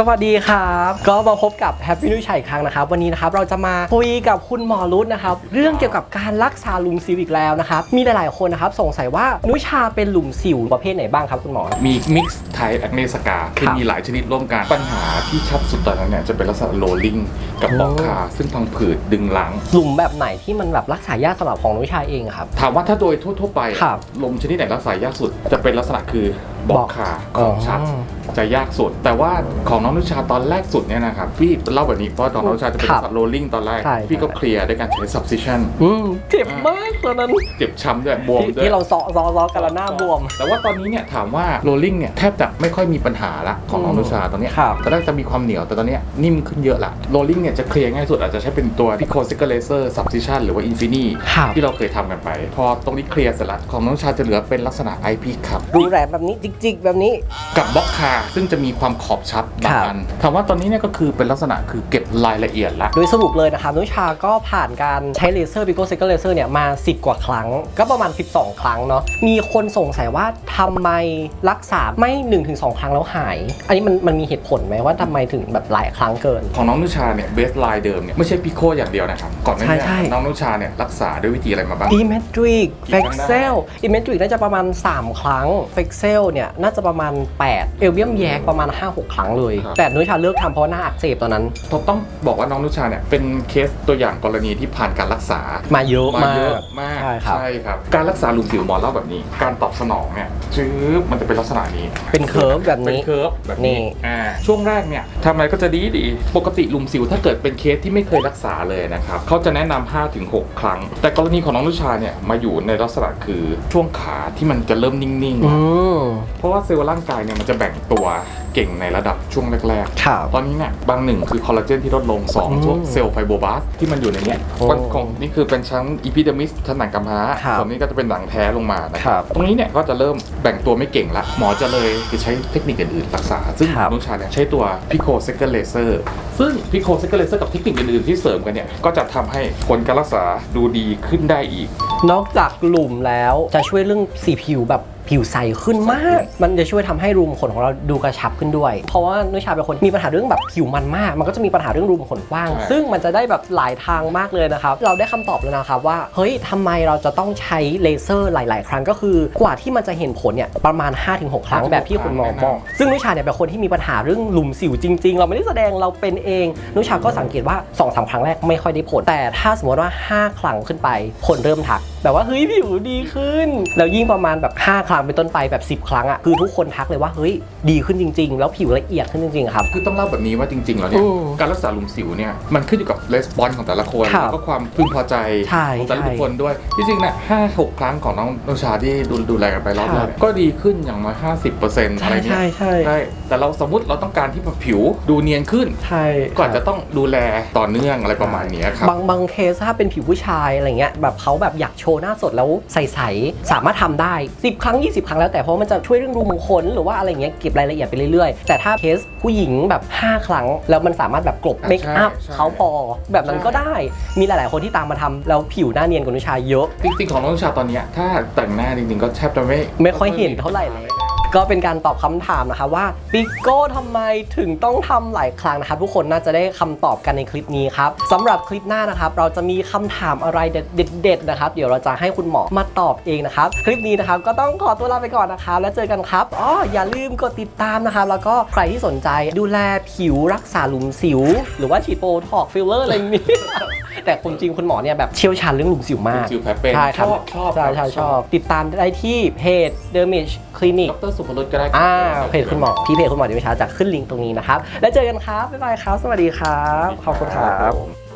สวัสดีครับ ก็มาพบกับแฮปปี้นุชชัยอีกครั้งนะครับ วันนี้นะครับเราจะมาคุยกับคุณหมอรุตนะครับ เรื่องเกี่ยวกับการรักษาหลุมสิวอีกแล้วนะครับ มีหลายๆคนนะครับ สงสัยว่านุชาเป็นหลุมสิวประเภทไหนบ้างครับคุณหมอ มีมิกซ์ไทแอคเนสกาคือมีหลายชนิดร่วมกัน ปัญหาที่ชัดสุดตอนนั้นเนี่ยจะเป็นลักษณะโรลลิ่งกับบอกคาซึ่งพังผืดดึงหลังหลุมแบบไหนที่มันแบบรักษายากสำหรับของนุชาเองครับถามว่าถ้าโดยทั่วๆไปครับลมชนิดไหนรักษายากสุดจะเป็นลักษณะคือ บอกคาของชัดอ๋อจะยากสุด แต่ว่าของน้องนุชาตอนแรกสุดเนี่ยนะครับพี่เล่าแบบนี้เพราะว่าตอนน้องนุชาจะเป็นครัลับกษณะโรลลิ่งตอนแรกใช่พี่ก็เคลียร์ด้วยการใช้ substitution อืมเจ็บมากตอนนั้น เจ็บช้ำด้วยบวมที่ด้วยที่เราซอซอซอกันแล้วหน้าบวม แต่ว่าตอนนี้เนี่ยถามว่าโรลลิ่งเนี่ยแทบจะไม่ค่อยมีปัญหาละของน้องนุชาตอนเนี้ยครับตอนแรกจะมีความเหนียวแต่ตอนเนี้ยนิ่มขึ้นเยอะละโรลลิ่งเนี่ยจะเคลียร์ง่ายสุดอาจจะใช้เป็นตัว Pico s i c a Laser Substitution หรือว่า Infini ครับที่เราเคยทำกันไป พอตรงนี้เคลียร์เสร็จแล้วของน้องนุชาจะเหลือเป็นลักษณะ IP ครับรูแหลมแบบนี้จิกๆแบบนี้ กับบล็อกคาซึ่งจะมีความขอบชัดบางครับอันถามว่าตอนนี้เนี่ยก็คือเป็นลักษณะคือเก็บรายละเอียดละโดยสรุปเลยนะครับนุชาก็ผ่านการใช้เลเซอร์บิโกเซกเลเซอร์เนี่ยมา 10 กว่าครั้ง ก็ประมาณ 12 ครั้งเนาะมีคนสงสัยว่าทำไมรักษาไม่ 1-2 ครั้งแล้วหาย อันนี้มันมันมีเหตุผลไหมว่าทำไมถึงแบบหลายครั้งเกิน ของน้องนุชาเนี่ยเบสไลน์เดิมเนี่ยไม่ใช่พิโคอย่างเดียวนะครับก่อนหน้านี้ใช่น้องนุชาเนี่ยรักษาด้วยวิธีอะไรมาบ้าง e m e t r i c กี่ f ครั้ e งได้ x e l e m e t r i c น่าจะประมาณ 3 ครั้ง f e x e l เนี่ยน่าจะประมาณ 8 เอลเบียมแยกประมาณ 5-6 ครั้งเลย ครับ แต่นุชาเลิกทำเพราะว่าหน้าอักเสบตอนนั้นต้องบอกว่าน้องนุชาเนี่ยเป็นเคสตัวอย่างกรณีที่ผ่านการรักษา มาเยอะมากเยอะมากใช่ครับ ครับ การรักษาหลุมสิวหมอเล่าแบบนี้ การตอบสนองเนี่ยชื้อมันจะเป็นลักษณะนี้ เป็นเคิร์ฟแบบเป็นนี้ เคิร์ฟแบบนี่นี้อ่าช่วงแรกเนี่ยทำอะไรก็จะดีดีปกติหลุมสิวถ้าเกิดเป็นเคสที่ไม่เคยรักษาเลยนะครับเขาจะแนะนำ5ถึง6ครั้ง แต่กรณีของน้องนุชาเนี่ยมาอยู่ในลักษณะคือช่วงขาที่มันจะเริ่มนิ่งอืม ๆเพราะว่าเซลล์ร่างกายเนี่ยมันจะแบ่งตัวเก่งในระดับช่วงแรกๆครับตอนนี้เนี่ยบางหนึ่งคือคอลลาเจนที่ลดลงอืม2พวกเซลล์ไฟโบบลาสต์ที่มันอยู่ในเนี้ยโอ้มันของนี่คือเป็นชั้นอีพิเดมิสชั้นหนังกำพร้าครับส่วนนี้ก็จะเป็นหนังแท้ลงมานะคครัรับบตรงนี้เนี่ยก็จะเริ่มแบ่งตัวไม่เก่งละหมอจะเลยคือใช้เทคนิคอื่นๆรักษา ซึ่งครับ นุชาเนี่ยใช้ตัวพิโคเซกเกอร์เลเซอร์ซึ่งพิโคเซกเกอร์เลเซอร์กับเทคนิคอื่นๆที่เสริมกันเนี่ยก็จะทำให้ผลการรักษาดูดีขึ้นได้อีก นอกจากหลุมแล้วจะช่วยเรื่องสีผิวแบบ ผิวใสขึ้นมาก มันจะช่วยทำให้รูมขนของเราดูกระชับขึ้นด้วย เพราะว่านุชาเป็นคนมีปัญหาเรื่องแบบผิวมันมาก มันก็จะมีปัญหาเรื่องรูมขนกว้างใช่ซึ่งมันจะได้แบบหลายทางมากเลยนะครับ เราได้คำตอบแล้วนะครับว่า เฮ้ยทำไมเราจะต้องใช้เลเซอร์หลาย ๆ ครั้งก็คือกว่าที่มันจะเห็นผลเนี่ยประมาณ 5-6 ครั้งแบบที่คุณหมอบอกซึ่งนุชาเนี่ยเป็นคนที่มีปัญหาเรื่องหลุมสิวจริง ๆ เราไม่ได้แสดงเราเป็นเอง นุชาก็สังเกตว่า2อสครั้งแรกไม่ค่อยได้ผล แต่ถ้าสมมติว่า 5 ครั้งขึ้นไปคนเริ่มทักแบบว่าเฮ้ยผิวดีขึ้นแล้วยิ่งประมาณแบบ5ครั้งเป็นต้นไปแบบ 10 ครั้งอะคือทุกคนทักเลยว่าเฮ้ยดีขึ้นจริง ๆ แล้วผิวละเอียดขึ้นจริงๆอะครับ คือต้องเล่าแบบนี้ว่าจริงๆ แล้วเนี่ย อืมการรักษาหลุมสิวเนี่ย มันขึ้นอยู่กับレスปอนของแต่ละคน ครับแล้วก็ความพึงพอใจใช่ของแต่ละใช่บุคคลด้วยที่จริงเนี่ยห้าหกครั้งของน้องนุชาที่ดูดูแลกันไปรอบคแรรับกเนี่ยก็ดีขึ้นอย่างน้อยห้าสิบเปอร์เซ็นต์อะไรใช่เงี้ยใช่ใช่แต่เราสมมติเราต้องการที่ผิวดูเนียนขึ้น ใช่ก็อาจจะต้องดูแลต่อเนื่องอะไรประมาณเนี้ยครับ บางบางเคสถ้าเป็นผิวผู้ชายอะไรเงี้ยแบบเขาแบบอยากโชว์หน้าสดแล้วใสๆสามารถทำได้ 10 ครั้ง20 ครั้งแล้วแต่เพราะมันจะช่วยเรื่องรูมขนหรือว่าอะไรเงี้ยเก็บรายละเอียดไปเรื่อยๆ แต่ถ้าเคสผู้หญิงแบบ 5 ครั้ง แล้วมันสามารถแบบกลบอะเมคอัพใช่ใช่เขาพอแบบนั้นก็ได้มีหลายๆ คนที่ตามมาทำแล้วผิวหน้าเนียนกว่านุชาเยอะจริงๆของน้องนุชาตอนเนี้ยถ้าแต่งหน้าจริงๆก็แทบจะไม่ไม่ค่อยเห็นเท่าไหร่เลย ก็เป็นการตอบคำถามนะคะว่าปิโก้ทำไมถึงต้องทำหลายครั้งนะครับทุกคนน่าจะได้คำตอบกันในคลิปนี้ครับสำหรับคลิปหน้านะครับ เราจะมีคำถามอะไรเด็ดๆนะครับเดี๋ยวเราจะให้คุณหมอมาตอบเองนะครับคลิปนี้นะครับก็ต้องขอตัวลาไปก่อนนะครับแล้วเจอกันครับอ๋ออย่าลืมกดติดตามนะครับแล้วก็ใครที่สนใจดูแลผิวรักษาหลุมสิว หรือว่าฉีดโบท็อกฟิลเลอร์อะไรอย่างนี้แต่คุณจริงคุณหมอเนี่ยแบบเชี่ยวชาญเรื่องหลุมสิวมากสิวแผลเป็นใช่ครับชอบชอบใช่ใช่ชอบติดตามได้ที่เพจ Dermage Clinic ดรสุภรุตก็ได้อ่าเพจคุณหมอที่เพจคุณหมอเดวิชาจะขึ้นลิงก์ตรงนี้นะครับ แล้วเจอกันครับ บ๊ายบายครับ สวัสดีครับ ขอบคุณครับผม